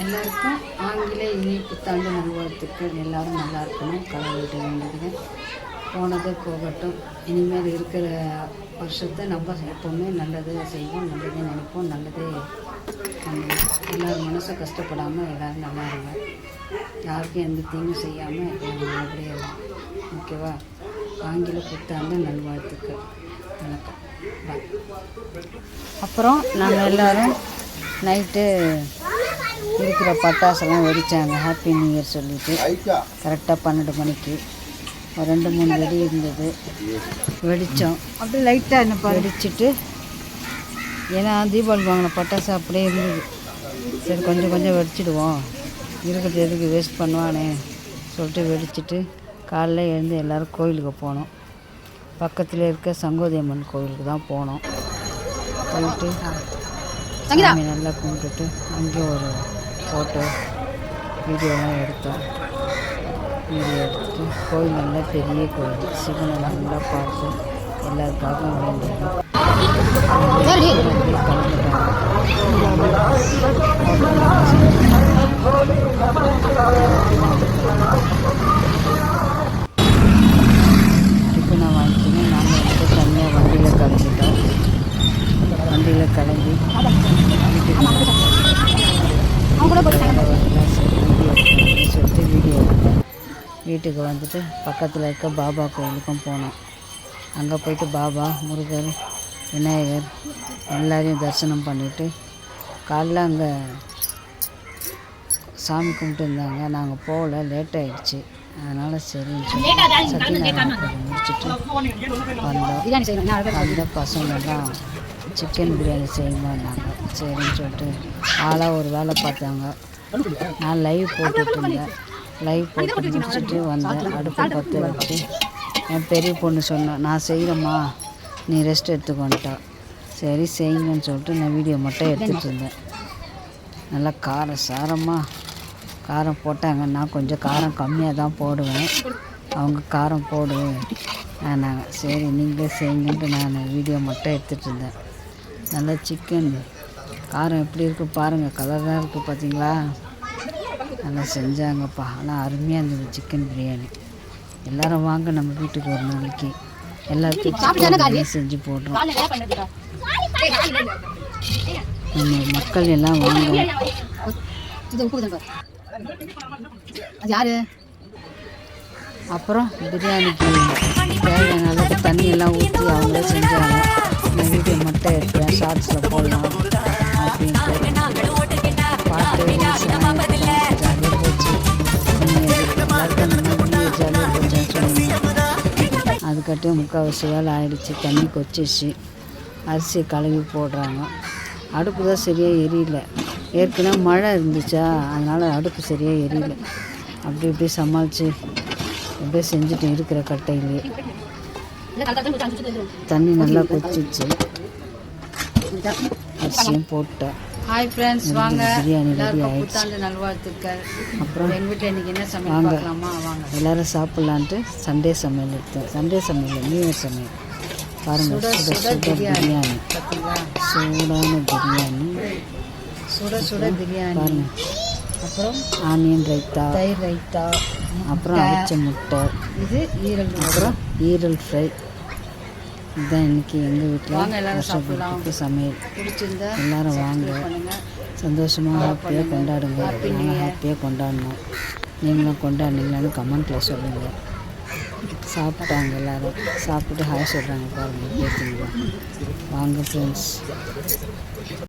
எல்லாருக்கும் ஆங்கில இனிய புத்தாண்டு நல்வாழ்த்துக்கள். எல்லாரும் நல்லா இருக்கணும் கடவுள்கிட்ட வேண்டிக்கிறேன் போனது போகட்டும். இனிமேல் இருக்கிற வருஷத்தை நம்ம எப்போவுமே நல்லது செய்வோம் நல்லதே நினைப்போம் நல்லதே எல்லோரும் மனசை கஷ்டப்படாமல் எல்லோரும் நல்லா இருங்க. யாருக்கும் எந்த தீங்கும் செய்யாமல் நல்லபடியாக இருக்கும் ஓகேவா? ஆங்கில புத்தாண்டு நல்வாழ்த்துக்கள். வணக்கம். பாய் அப்புறம் நாங்கள் எல்லோரும் நைட்டு இருக்கிற பட்டாசெல்லாம் வெடித்தாங்க ஹாப்பி நியூ இயர் சொல்லிட்டு. கரெக்டாக பன்னெண்டு மணிக்கு. ஒரு ரெண்டு மூணு வெடி இருந்தது. வெடித்தோம். அப்படியே லைட்டாக என்ன வெடிச்சிட்டு ஏன்னா தீபாவளி வாங்கின பட்டாசு அப்படியே இருந்தது. சரி கொஞ்சம் கொஞ்சம் வெடிச்சிடுவோம். இருக்கிறது எதுக்கு வேஸ்ட் பண்ணுவானே சொல்லிட்டு வெடிச்சிட்டு காலைல எழுந்து எல்லோரும் கோயிலுக்கு போனோம். பக்கத்தில் இருக்க சங்கோதி அம்மன் கோயிலுக்கு தான் போனோம். போயிட்டு சாமி நல்லா கும்பிட்டுட்டு அங்கே ஒரு ஃபோட்டோ வீடியோலாம் எடுத்தோம் வீடியோ எடுத்துட்டு கோயில் நல்லா பெரிய கோயில். சிவனை நல்லா பார்த்து எல்லாருக்காகவும் வேண்டியது வண்டியில் கிளம்பி வீட்டுக்கு சொல்லிட்டு வீடியோ எடுத்தேன் வீட்டுக்கு வந்துட்டு பக்கத்தில் இருக்க பாபா கோயிலுக்கும் போனோம். அங்கே போயிட்டு பாபா முருகர் விநாயகர் எல்லாரையும் தரிசனம் பண்ணிவிட்டு காலைல அங்கே சாமி கும்பிட்டு இருந்தாங்க. நாங்கள் போகல லேட் ஆகிடுச்சு அதனால் சரின்னு சொல்லி சத்யநாராயண முடிச்சுட்டு வந்தோம். அந்த பசங்கள்லாம் சிக்கன் பிரியாணி செய்யுமான்னாங்க சரின்னு சொல்லிட்டு ஆளாக ஒரு வேலை பார்த்தாங்க. நான் லைவ் போட்டுட்டு இருந்தேன். லைவ் போட்டு முடிச்சுட்டு வந்தேன். அடுப்பு பற்ற வச்சு என் பெரிய பொண்ணு சொன்னேன் நான் செய்கிறேம்மா நீ ரெஸ்ட் எடுத்துக்கொண்டா சரி செய்யுங்கன்னு சொல்லிட்டு நான் வீடியோ மட்டும் எடுத்துகிட்டு இருந்தேன். நல்லா காரம் சாரமாக காரம் போட்டாங்க. நான் கொஞ்சம் காரம் கம்மியாக தான் போடுவேன். அவங்க காரம் போடு நாங்கள் சரி நீங்களே செய்யுங்கன்ட்டு நான் வீடியோ மட்டும் எடுத்துகிட்டு இருந்தேன். நல்லா சிக்கன் காரம் எப்படி இருக்குது பாருங்கள் கலராக இருக்குது பார்த்தீங்களா நல்லா செஞ்சாங்கப்பா. ஆனால் அருமையாக இருந்தது சிக்கன் பிரியாணி எல்லாரும் வாங்க நம்ம வீட்டுக்கு ஒரு நாளைக்கு. எல்லாருக்கும் பிரியாணி செஞ்சு போடுறோம். நம்ம மக்கள் எல்லாம் வாங்க. யாரு? அப்புறம் பிரியாணிக்கு தேவையான அளவுக்கு தண்ணி எல்லாம் ஊற்றி அவங்களே செஞ்சாங்க. வீடியோ மட்டும் எடுத்தேன் ஷார்ட்ஸில் போடலாம் அப்படின்ட்டு பாட்டு ஜாலியாக போச்சு ஜாலியாக சொன்னாங்க அதுக்கட்டும் முக்கால்வாசி வேலை ஆகிடுச்சி தண்ணி கொச்சிச்சு அரிசி கழுவி போடுறாங்க. அடுப்பு தான் சரியாக எரியல. ஏற்கனவே மழை இருந்துச்சா? அதனால் அடுப்பு சரியாக எரியல. அப்படி இப்படி சமாளித்து அப்படியே செஞ்சுட்டு இருக்கிற கட்டையிலே. தண்ணி நல்லா கொச்சிச்சு அரிசியும் போட்டேன் ஹாய் ஃப்ரெண்ட்ஸ் வாங்க. எல்லாருக்கும் புத்தாண்டு நல்வாழ்த்துக்கள். அப்புறம்? எங்கள் வீட்டில் இன்னைக்கு என்ன சமையல். பார்க்கலாமா? வாங்க. எல்லாரும் சாப்பிட்லான்ட்டு சண்டே சமையல் எடுத்தேன் சண்டே சமையல் நியூ இயர் சமையல். பாருங்கள் சுட சுட பிரியாணி சூடான பிரியாணி. சுட சுட பிரியாணி. பாருங்க. அப்புறம்? ஆனியன் ரைத்தா. தயிர் ரைத்தா அப்புறம் அவிச்ச முட்டை. இது ஈரல் அப்புறம் ஈரல் ஃப்ரை. இதுதான் இன்னைக்கு எங்கள் வாங்க வீட்டில் எல்லாரும் சாப்பிடலாம். வருஷத்துக்கு சமையல். பிடிச்சிருந்தா எல்லாரும் வாங்க. சந்தோஷமாக ஹாப்பியாக கொண்டாடுங்க. நாங்கள் ஹாப்பியாக கொண்டாடணும். நீங்களும் கொண்டாடுனீங்களான்னு கமெண்ட்டில் சொல்லுங்கள் சாப்பிட்டாங்க எல்லாரும். சாப்பிட்டுட்டு ஹாய் சொல்கிறாங்க பாருங்கள் பேசுங்க வாங்க ஃப்ரெண்ட்ஸ்